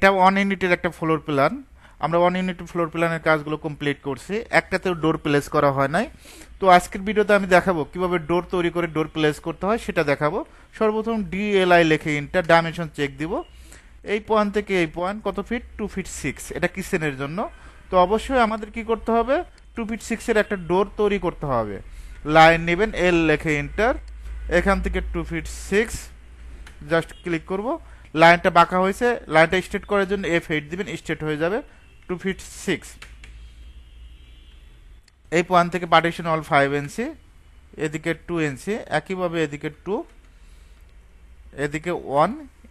এটা ওয়ান ইউনিটের একটা ফ্লোর প্ল্যান আমরা ওয়ান ইউনিট ফ্লোর প্ল্যানের কাজগুলো কমপ্লিট করছি। একটাতেও ডোর প্লেস করা হয় নাই। তো আজকের ভিডিওতে আমি দেখাবো কীভাবে ডোর তৈরি করে ডোর প্লেস করতে হয়, সেটা দেখাবো। সর্বপ্রথম ডিএলআই লেখে ইন্টার ডাইমেনশন চেক দিব। এই পয়েন্ট থেকে এই পয়েন্ট কত ফিট টু ফিট সিক্স এটা কিচেনের জন্য। তো অবশ্যই আমাদের কি করতে হবে? টু ফিট সিক্সের একটা ডোর তৈরি করতে হবে। লাইন নেবেন এল লেখে ইন্টার এখান থেকে two feet six just click করব। লাইনটা বাঁকা হয়েছে, লাইনটা স্ট্রেট করার জন্য এফ এইট দিবেন স্ট্রেট হয়ে যাবে টু ফিট সিক্স এই পয়েন্ট থেকে পার্টিশন অল ফাইভ ইঞ্চি এদিকে টু ইঞ্চি একইভাবে এদিকে টু এদিকে ওয়ান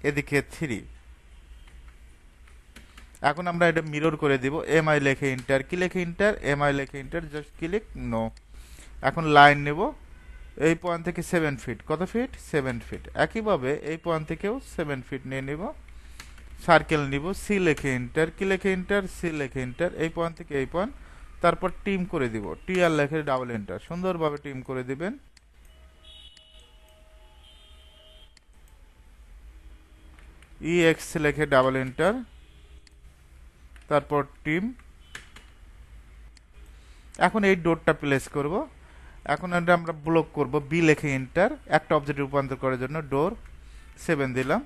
এদিকে থ্রি এখন আমরা এটা মিরর করে দিব এম আই লেখে ইন্টার কি লেখে ইন্টার এম আই লেখে ইন্টার জাস্ট ক্লিক নো এখন লাইন নেব। এই পয়েন্ট থেকে সেভেন ফিট কত ফিট সেভেন ফিট একইভাবে এই পয়েন্ট থেকেও সেভেন ফিট নিয়ে নেব। সার্কেল নিব। সি লেখে ইন্টার কি লেখে ইন্টার সি লেখে ইন্টার এই পয়েন্ট থেকে এই পয়েন্ট তারপর টিম করে দিব। টি আর লেখে ডাবল ইন্টার সুন্দরভাবে টিম করে দিবেন। ই এক্স লেখে ডাবল এন্টার তারপর টিম এখন এই ডোরটা প্লেস করব। এখন এটা আমরা ব্লক করব বি লেখে এন্টার একটা অবজেক্ট রূপান্তর করার জন্য ডোর সেভেন দিলাম।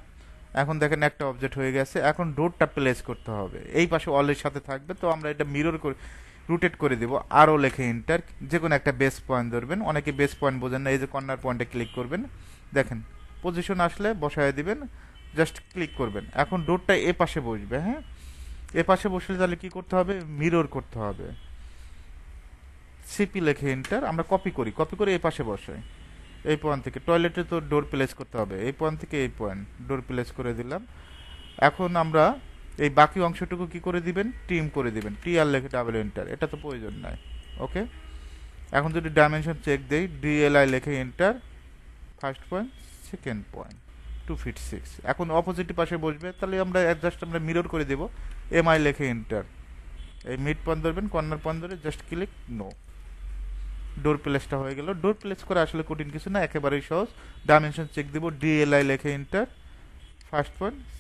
এখন দেখেন একটা অবজেক্ট হয়ে গেছে, এখন ডোরটা প্লেস করতে হবে। এই পাশে অলের সাথে থাকবে, তো আমরা এটা মিরর করে রুটেট করে দিব। আরও লেখে এন্টার যে কোনো একটা বেস পয়েন্ট ধরবেন। অনেকে বেস পয়েন্ট বোঝেন না, এই যে কর্নার পয়েন্টে ক্লিক করবেন। দেখেন পজিশন আসলে বসায় দিবেন জাস্ট ক্লিক করবেন। এখন ডোরটা এ পাশে বসবে হ্যাঁ? এ পাশে বসলে তাহলে কি করতে হবে? মিরর করতে হবে। সিপি লেখে এন্টার আমরা কপি করি। কপি করে এই পাশে বসাই। এই পয়েন্ট থেকে। টয়লেটে তো ডোর প্লেস করতে হবে। এই পয়েন্ট থেকে এই পয়েন্ট ডোর প্লেস করে দিলাম। এখন আমরা এই বাকি অংশটুকু কি করে দিবেন? টিম করে দিবেন। টি আর লেখে ডাবল এন্টার এটা তো প্রয়োজন নাই। ওকে এখন যদি ডাইমেনশন চেক দেই ডিএলআই লেখে enter first point second point two feet six এখন অপোজিট পাশে বসবে। তাহলে আমরা জাস্ট আমরা মিরর করে দেব। এমআই লেখে এন্টার এই মিড পয়েন্ট ধরবেন কর্নার পয়েন্ট ধরে জাস্ট ক্লিক নো ডোর প্লেসটা হয়ে গেল। ডোর প্লেস করে আসলে কঠিন কিছু না, একেবারেই সহজ। ডাইমেনশন চেক দিব ডিএলআই লেখে ইন্টার ফার্স্ট পয়েন্ট